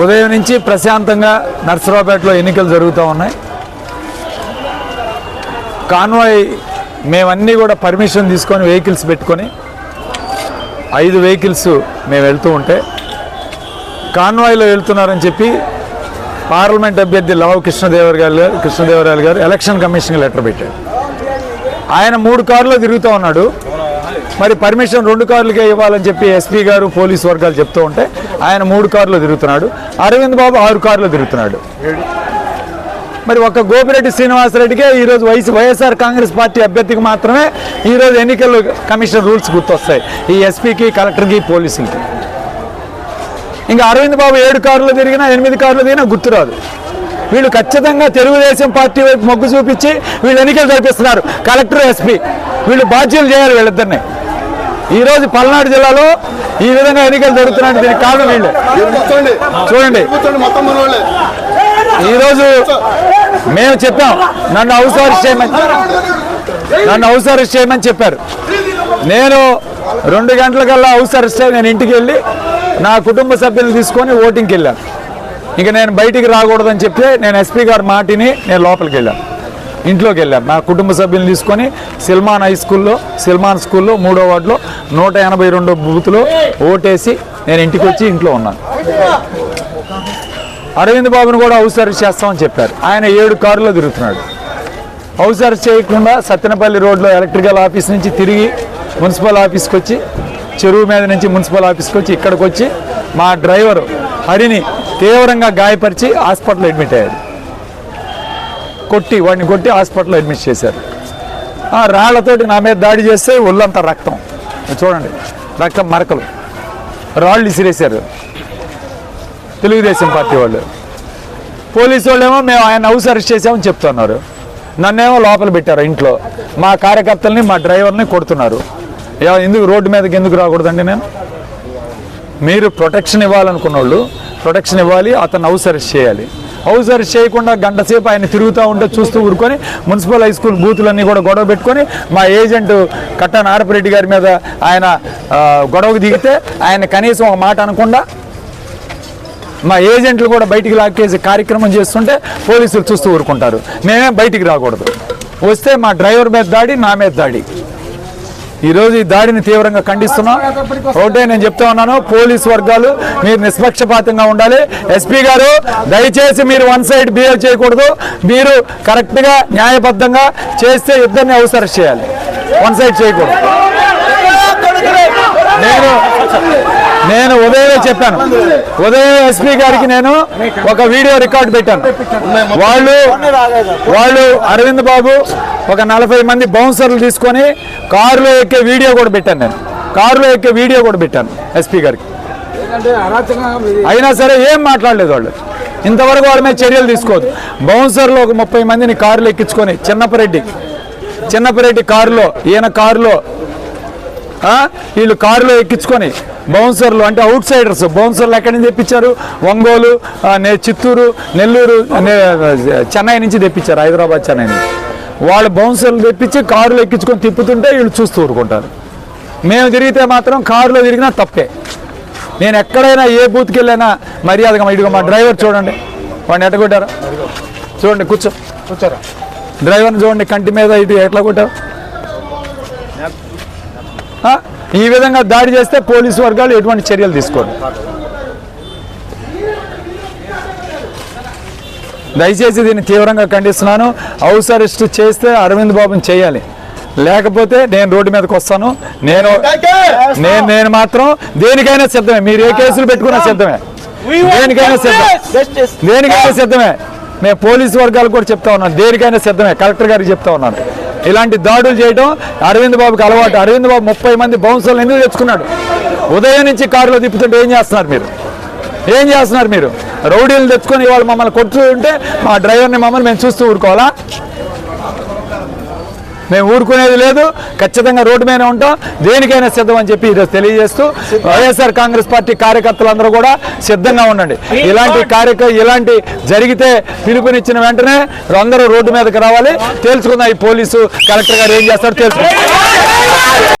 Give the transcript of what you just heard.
ఉదయం నుంచి ప్రశాంతంగా నర్సరావుపేటలో ఎన్నికలు జరుగుతూ ఉన్నాయి. కాన్వాయ్ మేమన్నీ కూడా పర్మిషన్ తీసుకొని వెహికల్స్ పెట్టుకొని ఐదు వెహికల్స్ మేము వెళ్తూ ఉంటే కాన్వాయ్లో వెళ్తున్నారని చెప్పి పార్లమెంట్ అభ్యర్థి లవ కృష్ణదేవరాయలు గారు కృష్ణదేవరాయలు గారు ఎలక్షన్ కమిషన్కి లెటర్ పెట్టారు. ఆయన మూడు కార్లో తిరుగుతూ ఉన్నాడు. మరి పర్మిషన్ రెండు కార్లకే ఇవ్వాలని చెప్పి ఎస్పీ గారు పోలీస్ వర్గాలు చెప్తూ ఉంటే ఆయన మూడు కార్లు తిరుగుతున్నాడు. అరవింద్ బాబు ఆరు కార్లు తిరుగుతున్నాడు. మరి ఒక గోపిరెడ్డి శ్రీనివాసరెడ్డికే ఈరోజు వైఎస్ వైఎస్ఆర్ కాంగ్రెస్ పార్టీ అభ్యర్థికి మాత్రమే ఈరోజు ఎన్నికల కమిషన్ రూల్స్ గుర్తొస్తాయి. ఈ ఎస్పీకి కలెక్టర్కి పోలీసులకి. ఇంకా అరవింద్ బాబు ఏడు కార్లు తిరిగినా ఎనిమిది కార్లు తిరిగినా గుర్తురాదు. వీళ్ళు ఖచ్చితంగా తెలుగుదేశం పార్టీ వైపు మొగ్గు చూపించి వీళ్ళు ఎన్నికలు జరిపిస్తున్నారు. కలెక్టర్ ఎస్పీ వీళ్ళు బాధ్యతలు చేయాలి వీళ్ళిద్దరిని. ఈ రోజు పల్నాడు జిల్లాలో ఈ విధంగా ఎన్నికలు జరుగుతున్నాయంటే దీనికి కారణం వీళ్ళే. చూడండి. ఈరోజు మేము చెప్పాం. నన్ను హౌస్ అరెస్ట్ చేయమని నన్ను హౌస్ అరెస్ట్ చేయమని చెప్పారు. నేను రెండు గంటలకల్లా హౌస్ అరెస్ట్ అయ్యి నేను ఇంటికి వెళ్ళి నా కుటుంబ సభ్యులు తీసుకొని ఓటింగ్కి వెళ్ళాను. ఇక నేను బయటికి రాకూడదని చెప్తే నేను ఎస్పీ గారి మాటిని నేను లోపలికి వెళ్ళాను ఇంట్లోకి వెళ్ళాను నా కుటుంబ సభ్యులను తీసుకొని సిల్మాన్ హై స్కూల్లో సిల్మాన్ స్కూల్లో మూడో వార్డులో నూట ఎనభై రెండో బూత్లో ఓటేసి నేను ఇంటికి వచ్చి ఇంట్లో ఉన్నాను. అరవింద్ బాబును కూడా హౌస్ అరెస్ట్ చేస్తామని చెప్పారు. ఆయన ఏడు కారులో తిరుగుతున్నాడు. హౌస్ అరెస్ట్ చేయకుండా సత్తెనపల్లి రోడ్లో ఎలక్ట్రికల్ ఆఫీస్ నుంచి తిరిగి మున్సిపల్ ఆఫీస్కి వచ్చి చెరువు మీద నుంచి మున్సిపల్ ఆఫీస్కి వచ్చి ఇక్కడికి వచ్చి మా డ్రైవరు హరిని తీవ్రంగా గాయపరిచి హాస్పిటల్లో అడ్మిట్ అయ్యాడు కొట్టి వాడిని కొట్టి హాస్పిటల్లో అడ్మిట్ చేశారు. ఆ రాళ్ళతోటి నా మీద దాడి చేస్తే ఒళ్ళంతా రక్తం. చూడండి రక్తం మరకలు. రాళ్ళు ఇసిరేశారు. తెలుగుదేశం పార్టీ వాళ్ళు. పోలీసు వాళ్ళేమో మేము ఆయన హౌస్ అరెస్ట్ చేసామని చెప్తున్నారు. నన్నేమో లోపల పెట్టారు ఇంట్లో. మా కార్యకర్తల్ని మా డ్రైవర్ని కొడుతున్నారు. ఎందుకు రోడ్డు మీదకి ఎందుకు రాకూడదండి నేను? మీరు ప్రొటెక్షన్ ఇవ్వాలనుకున్న వాళ్ళు ప్రొటెక్షన్ ఇవ్వాలి అతను హౌస్ అరెస్ట్ చేయాలి. హౌస్ అరెస్ట్ చేయకుండా గంట సేపు ఆయన తిరుగుతూ ఉంటే చూస్తూ ఊరుకొని మున్సిపల్ హై స్కూల్ బూతులన్నీ కూడా గొడవ పెట్టుకొని మా ఏజెంట్ కట్ట నారపరెడ్డి గారి మీద ఆయన గొడవకు దిగితే ఆయన కనీసం ఒక మాట అనకుండా మా ఏజెంట్లు కూడా బయటికి లాక్కేసి కార్యక్రమం చేస్తుంటే పోలీసులు చూస్తూ ఊరుకుంటారు. మేమే బయటికి రాకూడదు. వస్తే మా డ్రైవర్ మీద దాడి నా మీద దాడి. ఈరోజు ఈ దాడిని తీవ్రంగా ఖండిస్తున్నాం. ఒకటే నేను చెప్తా ఉన్నాను పోలీస్ వర్గాలు మీరు నిష్పక్షపాతంగా ఉండాలి. ఎస్పీ గారు దయచేసి మీరు వన్ సైడ్ బిహేవ్ చేయకూడదు. మీరు కరెక్ట్గా న్యాయబద్ధంగా చేస్తే ఇద్దరిని అవసరం చేయాలి. వన్ సైడ్ చేయకూడదు. నేను నేను ఉదయమే చెప్పాను. ఉదయం ఎస్పీ గారికి నేను ఒక వీడియో రికార్డ్ పెట్టాను. వాళ్ళు వాళ్ళు అరవింద్ బాబు ఒక నలభై మంది బౌన్సర్లు తీసుకొని కారులో ఎక్కే వీడియో కూడా పెట్టాను నేను. కారులో ఎక్కే వీడియో కూడా పెట్టాను ఎస్పీ గారికి. అయినా సరే ఏం మాట్లాడలేదు వాళ్ళు. ఇంతవరకు వాళ్ళ మీద చర్యలు తీసుకోవద్దు. బౌన్సర్లో ఒక ముప్పై మందిని కారులో ఎక్కించుకొని చిన్నపరెడ్డి చిన్నపరెడ్డి కారులో ఈయన కారులో వీళ్ళు కారులో ఎక్కించుకొని బౌన్సర్లు అంటే అవుట్ సైడర్స్ బౌన్సర్లు ఎక్కడి నుంచి తెప్పించారు? ఒంగోలు చిత్తూరు నెల్లూరు చెన్నై నుంచి తెప్పించారు హైదరాబాద్ చెన్నై నుంచి. వాళ్ళు బౌన్సర్లు తెప్పించి కారులో ఎక్కించుకొని తిప్పుతుంటే వీళ్ళు చూస్తూ ఊరుకుంటారు. మేము తిరిగితే మాత్రం కారులో తిరిగినా తప్పే. నేను ఎక్కడైనా ఏ బూత్కి వెళ్ళైనా మర్యాదగా ఇదిగో మా డ్రైవర్ చూడండి. వాడిని ఎట్ట కొట్టారు? చూడండి కూర్చో. కూర్చోరా? డ్రైవర్ని చూడండి కంటి మీద ఇటు ఎట్లా కొట్టారు ఆ? ఈ విధంగా దాడి చేస్తే పోలీసు వర్గాలు ఎటువంటి చర్యలు తీసుకోరు. దయచేసి దీన్ని తీవ్రంగా ఖండిస్తున్నాను. హౌస్ అరెస్ట్ చేస్తే అరవింద్ బాబుని చేయాలి. లేకపోతే నేను రోడ్డు మీదకి వస్తాను. నేను నేను నేను మాత్రం దేనికైనా సిద్ధమే. మీరు ఏ కేసులు పెట్టుకున్నా సిద్ధమే. దేనికైనా సిద్ధం దేనికైనా సిద్ధమే. మేము పోలీసు వర్గాలకు కూడా చెప్తా ఉన్నాను దేనికైనా సిద్ధమే. కలెక్టర్ గారికి చెప్తా ఉన్నాను. ఇలాంటి దాడులు చేయడం అరవింద్ బాబుకి అలవాటు. అరవింద్ బాబు ముప్పై మంది బౌన్సర్లు ఎందుకు తెచ్చుకున్నాడు? ఉదయం నుంచి కారులో తిప్పుతుంటే ఏం చేస్తున్నారు మీరు? ఏం చేస్తున్నారు మీరు? రౌడీలు తెచ్చుకొని వాళ్ళు మమ్మల్ని కొడుతూ ఉంటే మా డ్రైవర్ని మమ్మల్ని మేము చూస్తూ ఊరుకోవాలా? మేము ఊరుకునేది లేదు. ఖచ్చితంగా రోడ్డు మీద ఉంటాం. దేనికైనా సిద్ధం అని చెప్పి ఈరోజు తెలియజేస్తూ వైఎస్ఆర్ కాంగ్రెస్ పార్టీ కార్యకర్తలందరూ కూడా సిద్ధంగా ఉండండి. ఇలాంటి కార్యక్రమం ఇలాంటి జరిగితే పిలుపునిచ్చిన వెంటనే అందరూ రోడ్డు మీదకి రావాలి. తేల్చుకుందాం ఈ పోలీసు కలెక్టర్ గారు ఏం చేస్తారో తెలుసుకుందాం